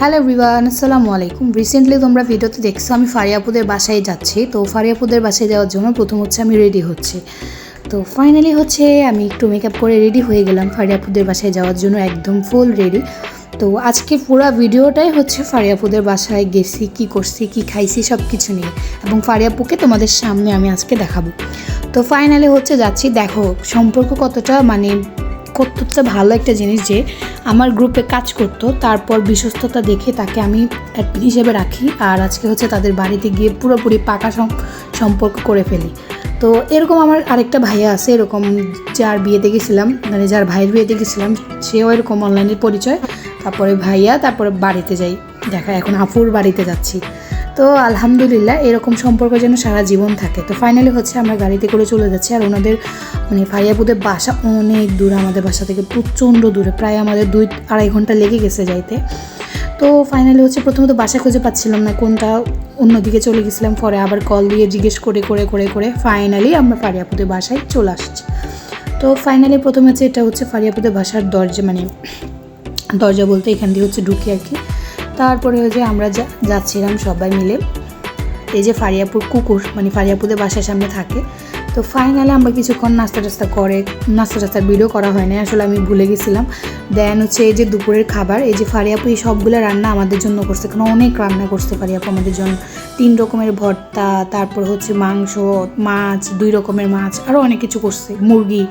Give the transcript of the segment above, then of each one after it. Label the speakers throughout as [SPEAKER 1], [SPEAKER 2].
[SPEAKER 1] Hello রিবান আসসালামু আলাইকুম। Recently তোমরা ভিডিওতে দেখছ, আমি ফারিয়াপুদের বাসায় যাচ্ছি। তো ফারিয়াপুদের বাসায় যাওয়ার জন্য প্রথম হচ্ছে আমি রেডি হচ্ছি। তো ফাইনালি হচ্ছে আমি একটু মেকআপ করে রেডি হয়ে গেলাম ফারিয়াপুদের বাসায় যাওয়ার জন্য, একদম ফুল রেডি তো আজকে পুরো ভিডিওটাই হচ্ছে ফারিয়াপুদের বাসায় গেছি, কি করছি, কি খাইছি সব কিছু নিয়ে। এবং ফারিয়াপুকে তোমাদের সামনে আমি আজকে দেখাবো। তো ফাইনালি হচ্ছে যাচ্ছি, দেখো সম্পর্ক কতটা মানে কতটা ভালো একটা জিনিস যে আমার গ্রুপে কাজ করতো, তারপর বিশ্বস্ততা দেখে তাকে আমি admin হিসেবে রাখি আর আজকে হচ্ছে তাদের বাড়িতে গিয়ে পুরোপুরি পাকা সম- সম্পর্ক করে ফেলি। তো এরকম আমার আরেকটা ভাইয়া আছে, এরকম যার বিয়েতে গেছিলাম মানে যার ভাইয়ের বিয়েতে গেছিলাম সেও এরকম অনলাইনের পরিচয়। তারপরে ভাইয়া, তারপরে বাড়িতে যাই। দেখা, এখন আফুর বাড়িতে যাচ্ছি। তো আলহামদুলিল্লাহ, এরকম সম্পর্ক যেন সারা জীবন থাকে। তো ফাইনালি হচ্ছে আমরা গাড়িতে করে চলে যাচ্ছি, আর ওনাদের মানে ফারিয়াপুদের বাসা অনেক দূরে আমাদের বাসা থেকে, প্রচণ্ড দূরে, প্রায় আমাদের দুই আড়াই ঘণ্টা লেগে গেছে যাইতে। তো ফাইনালি হচ্ছে প্রথমত বাসা খুঁজে পাচ্ছিলাম না, কোনটা অন্যদিকে চলে গেছিলাম, পরে আবার কল দিয়ে জিজ্ঞেস করে করে করে করে ফাইনালি আমরা ফারিয়াপুদের বাসায় চলে আসছি। তো ফাইনালি প্রথমে হচ্ছে এটা হচ্ছে ফারিয়াপুদের বাসার দরজা মানে দরজা বলতে এখান দিয়ে হচ্ছে ঢুকি আর কি। তারপরে হচ্ছে আমরা যা- যাচ্ছিলাম সবাই মিলে। এই যে ফারিয়াপুর কুকুর মানে ফারিয়াপুরের বাসার সামনে থাকে তো ফাইনালি আমরা কিছুক্ষণ নাস্তা টাস্তা করে, নাস্তা টাস্তার ভিডিও করা হয় না আসলে আমি ভুলে গেছিলাম। দেন হচ্ছে এই যে দুপুরের খাবার, এই যে ফারিয়াপু এই সবগুলো রান্না আমাদের জন্য করছে কারণ অনেক রান্না করছে ফারিয়াপু আমাদের জন্য। তিন রকমের ভর্তা, তারপর হচ্ছে মাংস, মাছ, দুই রকমের মাছ আরও অনেক কিছু করছে, মুরগি।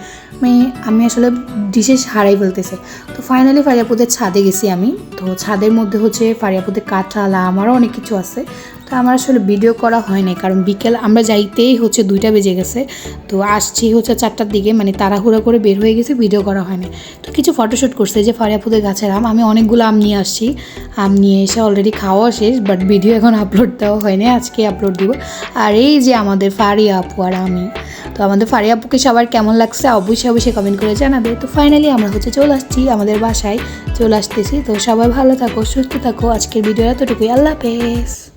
[SPEAKER 1] মানে আমি আসলে ডিশেস হারাই ফেলতেছে। তো ফাইনালি ফারিয়াপুদের ছাদে গেছি আমি, তো ছাদের মধ্যে হচ্ছে ফারিয়াপুদের কাঁঠাল আমারও অনেক কিছু আছে। তো আমার আসলে ভিডিও করা হয়নি, কারণ বিকেল আমরা যাইতেই হচ্ছে দুইটা বেজে গেছে। তো আসছি হচ্ছে চারটার দিকে মানে তাড়াহুড়ো করে বের হয়ে গেছে ভিডিও করা হয়নি। তো কিছু ফটোশ্যুট করছে যে ফারিয়াপুদের গাছের আম, আমি অনেকগুলো আম নিয়ে আসছি। আম নিয়ে এসে অলরেডি খাওয়া শেষ বাট ভিডিও এখন আপলোড দেওয়া হয়নি, আজকে আপলোড দিব। আর এই যে আমাদের ফারিয়া আপু আর আমি, তো আমাদের ফারিয়া আপুকে সবার কেমন লাগছে অবশ্যই অবশ্যই কমেন্ট করে জানাবে। তো ফাইনালি আমরা হচ্ছে চলে আসছি আমাদের বাসায়, চলে আসতেছি। তো সবাই ভালো থাকো, সুস্থ থাকো, আজকের ভিডিও এতটুকুই, আল্লাহ হাফেজ।